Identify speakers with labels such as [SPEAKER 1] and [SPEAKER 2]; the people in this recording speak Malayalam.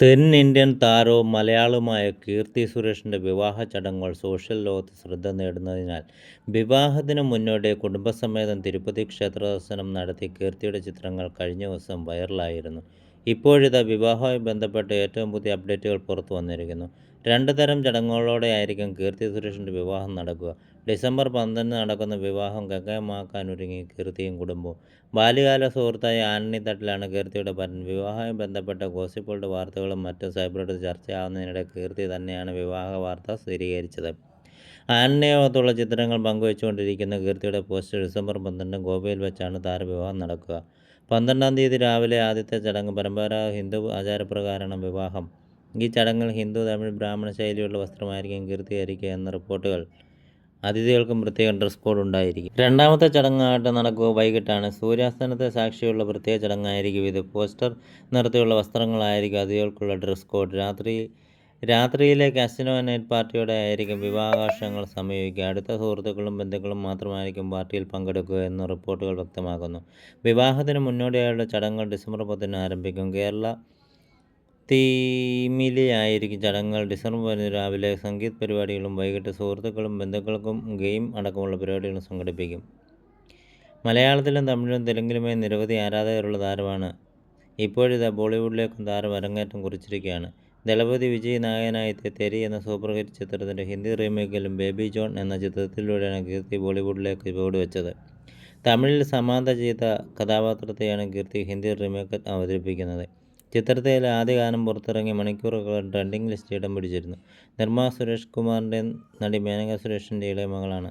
[SPEAKER 1] തെന്നിന്ത്യൻ താരവും മലയാളവുമായ കീർത്തി സുരേഷിന്റെ വിവാഹ ചടങ്ങുകൾ സോഷ്യൽ ലോകത്ത് ശ്രദ്ധ നേടുന്നതിനാൽ വിവാഹത്തിന് മുന്നോടി കുടുംബസമേതം തിരുപ്പതി ക്ഷേത്ര ദർശനം നടത്തി കീർത്തിയുടെ ചിത്രങ്ങൾ കഴിഞ്ഞ ദിവസം വൈറലായിരുന്നു. ഇപ്പോഴിതാ വിവാഹവുമായി ബന്ധപ്പെട്ട ഏറ്റവും പുതിയ അപ്ഡേറ്റുകൾ പുറത്തു വന്നിരിക്കുന്നു. രണ്ട് തരം ചടങ്ങുകളോടെയായിരിക്കും കീർത്തി സുരേഷിന്റെ വിവാഹം നടക്കുക. ഡിസംബർ പന്ത്രണ്ടിന് നടക്കുന്ന വിവാഹം ഗംഗേമാക്കാനൊരുങ്ങി കീർത്തിയും കുടുംബവും. ബാല്യകാല സുഹൃത്തായ ആന്റണി തട്ടിലാണ് കീർത്തിയുടെ ഭരൻ വിവാഹവുമായി ബന്ധപ്പെട്ട ഗോസിപ്പുകളുടെ വാർത്തകളും മറ്റും സൈബറോട് ചർച്ചയാവുന്നതിനിടെ കീർത്തി തന്നെയാണ് വിവാഹ വാർത്ത സ്ഥിരീകരിച്ചത്. ആന്റണിയുമൊത്തുള്ള ചിത്രങ്ങൾ പങ്കുവെച്ചുകൊണ്ടിരിക്കുന്ന കീർത്തിയുടെ പോസ്റ്റ് ഡിസംബർ പന്ത്രണ്ട് ഗോവയിൽ വെച്ചാണ് താരവിവാഹം നടക്കുക. പന്ത്രണ്ടാം തീയതി രാവിലെ ആദ്യത്തെ ചടങ്ങ്. പരമ്പരാഗത ഹിന്ദു ആചാരപ്രകാരമാണ് വിവാഹം. ഈ ചടങ്ങിൽ ഹിന്ദു, തമിഴ്, ബ്രാഹ്മണ ശൈലിയുള്ള വസ്ത്രമായിരിക്കും കീർത്തി എന്ന റിപ്പോർട്ടുകൾ. അതിഥികൾക്കും പ്രത്യേക ഡ്രസ് കോഡ് ഉണ്ടായിരിക്കും. രണ്ടാമത്തെ ചടങ്ങായിട്ട് നടക്കുക വൈകിട്ടാണ്. സൂര്യാസ്തമനത്തെ സാക്ഷിയുള്ള പ്രത്യേക ചടങ്ങായിരിക്കും ഇത്. പോസ്റ്റർ നിറത്തിലുള്ള വസ്ത്രങ്ങളായിരിക്കും അതിഥികൾക്കുള്ള ഡ്രസ് കോഡ്. രാത്രിയിലെ കസിനോ നൈറ്റ് പാർട്ടിയോടെയായിരിക്കും വിവാഹാഘോഷങ്ങൾ സമീപിക്കുക അടുത്ത സുഹൃത്തുക്കളും ബന്ധുക്കളും മാത്രമായിരിക്കും പാർട്ടിയിൽ പങ്കെടുക്കുക എന്ന് റിപ്പോർട്ടുകൾ വ്യക്തമാക്കുന്നു. വിവാഹത്തിന് മുന്നോടിയായുള്ള ചടങ്ങുകൾ ഡിസംബർ പത്തിന് ആരംഭിക്കും. കേരള തീമിലായിരിക്കും ചടങ്ങുകൾ. ഡിസംബർ പതിന് രാവിലെ സംഗീത് പരിപാടികളും വൈകിട്ട് സുഹൃത്തുക്കളും ബന്ധുക്കൾക്കും ഗെയിം അടക്കമുള്ള പരിപാടികളും സംഘടിപ്പിക്കും. മലയാളത്തിലും തമിഴിലും തെലുങ്കിലുമായി നിരവധി ആരാധകരുള്ള താരമാണ്. ഇപ്പോഴിതാ ബോളിവുഡിലേക്കും താരം അരങ്ങേറ്റം കുറിച്ചിരിക്കുകയാണ്. ദളപതി വിജയ് നായകനായെത്തിയ തെരി എന്ന സൂപ്പർ ഹിറ്റ് ചിത്രത്തിന്റെ ഹിന്ദി റീമേക്കിലും ബേബി ജോൺ എന്ന ചിത്രത്തിലൂടെയാണ് കീർത്തി ബോളിവുഡിലേക്ക് ചുവടുവെച്ചത്. തമിഴിൽ സമാന്ത ചെയ്ത കഥാപാത്രത്തെയാണ് കീർത്തി ഹിന്ദി റീമേക്കിൽ അവതരിപ്പിക്കുന്നത്. ചിത്രത്തിലെ ആദ്യ ഗാനം പുറത്തിറങ്ങി മണിക്കൂറുകൾ ട്രെൻഡിംഗ് ലിസ്റ്റ് ഇടം പിടിച്ചിരുന്നു. നിർമ്മാ സുരേഷ് കുമാറിന്റെ നടി മേനക സുരേഷിന്റെ ഇളയ മകളാണ്.